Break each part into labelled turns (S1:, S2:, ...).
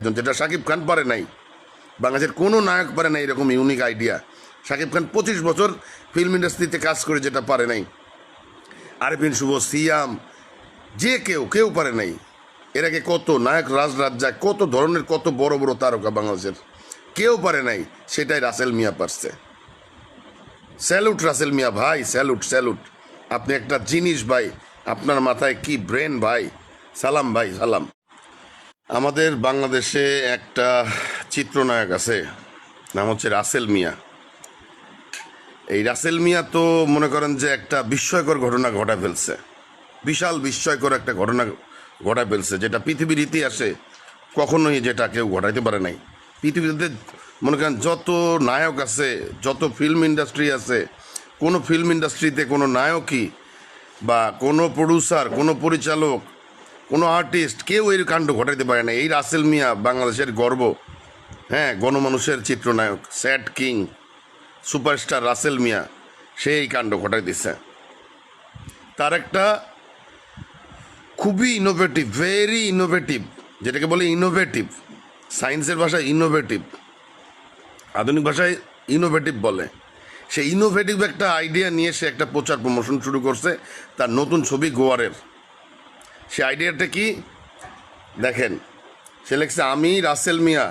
S1: একজন যেটা শাকিব খান পারে নাই, বাংলাদেশের কোনো নায়ক পারে নাই এরকম ইউনিক আইডিয়া শাকিব খান পঁচিশ বছর ফিল্ম ইন্ডাস্ট্রিতে কাজ করে যেটা পারে নাই। আরবিন শুভ, সিয়াম, যে কেউ কেউ পারে নাই। এর আগে কত নায়ক রাজ রাজ্জাক কত ধরনের, কত বড় বড় তারকা বাংলাদেশের। কেউ পারে নাই, সেটাই রাসেল মিয়া পারছে। স্যালুট রাসেল মিয়া, ভাই, স্যালুট স্যালুট। আপনি একটা জিনিস ভাই, আপনার মাথায় কি ব্রেন ভাই? সালাম ভাই, সালাম। আমাদের বাংলাদেশে একটা চিত্রনায়ক আছে, নাম হচ্ছে রাসেল মিয়া। এই রাসেল মিয়া তো মনে করেন যে একটা বিস্ময়কর ঘটনা ঘটা ফেলছে। বিশাল বিস্ময়কর একটা ঘটনা ঘটা ফেলছে, যেটা পৃথিবীর ইতিহাসে কখনোই যেটা কেউ ঘটাইতে পারে নাই। পৃথিবীতে মনে করেন যত নায়ক আছে, যত ফিল্ম ইন্ডাস্ট্রি আছে, কোনো ফিল্ম ইন্ডাস্ট্রিতে কোনো নায়কই বা কোনো প্রডিউসার কোনো পরিচালক কোনো আর্টিস্ট কেউ এই কাণ্ড ঘটাইতে পারে না। এই রাসেল মিয়া বাংলাদেশের গর্ব হ্যাঁ গণমানুষের চিত্রনায়ক, sad king, superstar Russell Mia, সে এই কাণ্ড ঘটাই দিচ্ছে তার একটা খুবই ইনোভেটিভ ভেরি ইনোভেটিভ যেটাকে বলে ইনোভেটিভ সায়েন্সের ভাষায় ইনোভেটিভ আধুনিক ভাষায় ইনোভেটিভ বলে। সে ইনোভেটিভ একটা আইডিয়া নিয়ে সে একটা প্রচার প্রমোশন শুরু করছে, তার নতুন ছবি গোয়ারের। সে আইডিয়াটা কি? দেখেন, সে লেখছে, আমি রাসেল মিয়া,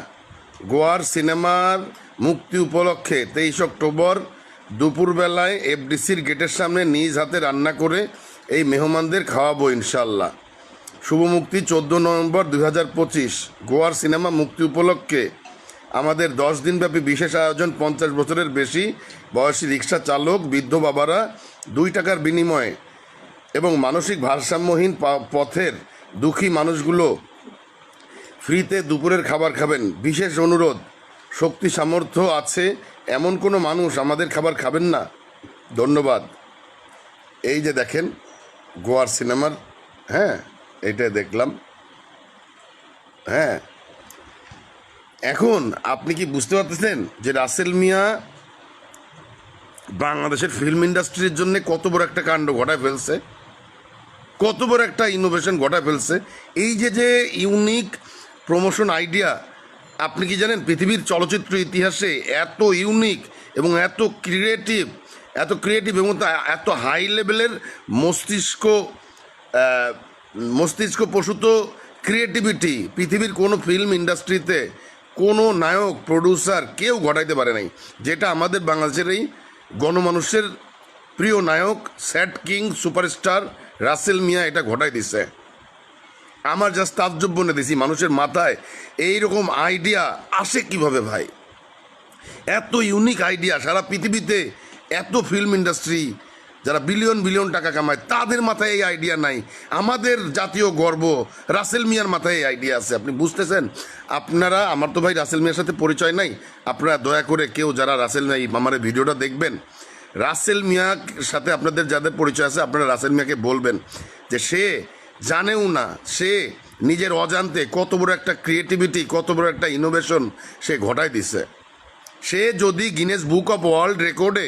S1: গোয়ার সিনেমার মুক্তি উপলক্ষে তেইশ অক্টোবর দুপুরবেলায় এফডিসির গেটের সামনে নিজ হাতে রান্না করে এই মেহমানদের খাওয়াবো ইনশাল্লাহ শুভ মুক্তি চোদ্দ নভেম্বর দুই হাজার পঁচিশ, গোয়ার সিনেমা মুক্তি উপলক্ষে আমাদের দশ দিনব্যাপী বিশেষ আয়োজন পঞ্চাশ বছরের বেশি বয়সী রিক্সা চালক, বৃদ্ধ বাবারা দুই টাকার বিনিময়ে এবং মানসিক ভারসাম্যহীন পথের দুঃখী মানুষগুলো ফ্রিতে দুপুরের খাবার খাবেন। বিশেষ অনুরোধ, শক্তি সামর্থ্য আছে এমন কোনো মানুষ আমাদের খাবার খাবেন না। ধন্যবাদ। এই যে দেখেন, গোয়ার সিনেমার হ্যাঁ এটা দেখলাম। হ্যাঁ। এখন আপনি কি বুঝতে পারতেছেন যে রাসেল মিয়া বাংলাদেশের ফিল্ম ইন্ডাস্ট্রির জন্য কত বড় একটা কাণ্ড ঘটায় ফেলছে? কত বড় একটা ইনোভেশন ঘটা ফেলছে। এই যে যে ইউনিক প্রমোশন আইডিয়া আপনি কি জানেন, পৃথিবীর চলচ্চিত্র ইতিহাসে এত ইউনিক এবং এত ক্রিয়েটিভ এত ক্রিয়েটিভ এবং এত হাই লেভেলের মস্তিষ্ক মস্তিষ্ক প্রসূত ক্রিয়েটিভিটি পৃথিবীর কোনো ফিল্ম ইন্ডাস্ট্রিতে কোনো নায়ক প্রডিউসার কেউ ঘটাইতে পারে নাই। যেটা আমাদের বাংলাদেশের এই গণমানুষের প্রিয় নায়ক sad king, superstar, Rasel Mia এটা ঘটাই দিছে। আমার জাস্ট তাজ্জব বনে দিছি, মানুষের মাথায় এই রকম আইডিয়া আসে কীভাবে ভাই? এত ইউনিক আইডিয়া সারা পৃথিবীতে এত ফিল্ম ইন্ডাস্ট্রি যারা বিলিয়ন বিলিয়ন টাকা কামায়, তাদের মাথায় এই আইডিয়া নাই। আমাদের জাতীয় গর্ব, রাসেল মিয়ার মাথায় এই আইডিয়া আছে। আপনি বুঝতেছেন? আপনারা, আমার তো ভাই রাসেল মিয়ার সাথে পরিচয় নাই। আপনারা দয়া করে কেউ যারা রাসেল মিয়া এই আমার ভিডিওটা দেখবেন রাসেল মিয়ার সাথে আপনাদের যাদের পরিচয় আছে, আপনারা রাসেল মিয়াকে বলবেন যে সে জানেও না, সে নিজের অজান্তে কত বড় একটা ক্রিয়েটিভিটি কত বড় একটা ইনোভেশন সে ঘটায় দিছে। সে যদি গিনেস বুক অফ ওয়ার্ল্ড রেকর্ডে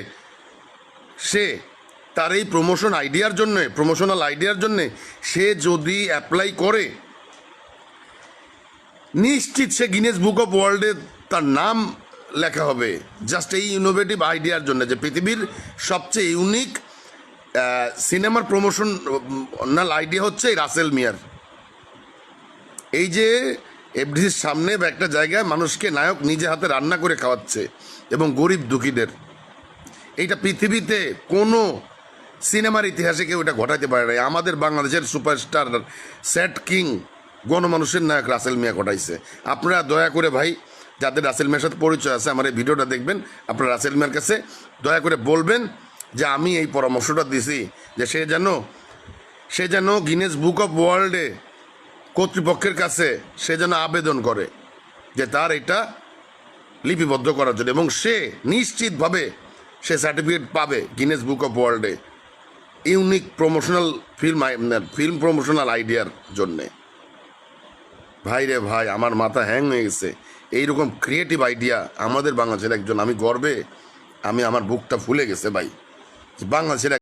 S1: সে তার এই প্রমোশন আইডিয়ার জন্যে প্রমোশনাল আইডিয়ার জন্যে সে যদি অ্যাপ্লাই করে, নিশ্চিত সে গিনেস বুক অফ ওয়ার্ল্ডে তার নাম লেখা হবে। জাস্ট এই ইনোভেটিভ আইডিয়ার জন্য যে পৃথিবীর সবচেয়ে ইউনিক সিনেমার প্রমোশন নাল আইডিয়া হচ্ছে এই রাসেল মিয়ার এই যে এফডিসির সামনে বা একটা জায়গায় মানুষকে নায়ক নিজে হাতে রান্না করে খাওয়াচ্ছে এবং গরিব দুঃখীদের। এইটা পৃথিবীতে কোনো সিনেমার ইতিহাসে কেউ এটা ঘটাতে পারে না আমাদের বাংলাদেশের সুপারস্টার স্যাট কিং গণমানুষের নায়ক রাসেল মিয়া ঘটাইছে। আপনারা দয়া করে ভাই যাদের রাসেল মিয়ার সাথে পরিচয় আছে, আমার এই ভিডিওটা দেখবেন। আপনারা রাসেল মিয়ার কাছে দয়া করে বলবেন যে আমি এই পরামর্শটা দিছি যে সে যেন সে যেন গিনেস বুক অফ ওয়ার্ল্ডে কর্তৃপক্ষের কাছে সে যেন আবেদন করে যে তার এটা লিপিবদ্ধ করার জন্য। এবং সে নিশ্চিতভাবে সে সার্টিফিকেট পাবে গিনেস বুক অফ ওয়ার্ল্ডে unique promotional film film promotional আইডিয়ার জন্যে। ভাই রে ভাই, আমার মাথা হ্যাং হয়ে গেছে। এইরকম ক্রিয়েটিভ আইডিয়া আমাদের বাংলাদেশের একজন, আমি গর্বে, আমি আমার বুকটা ফুলে গেছে ভাই। বাংলাদেশের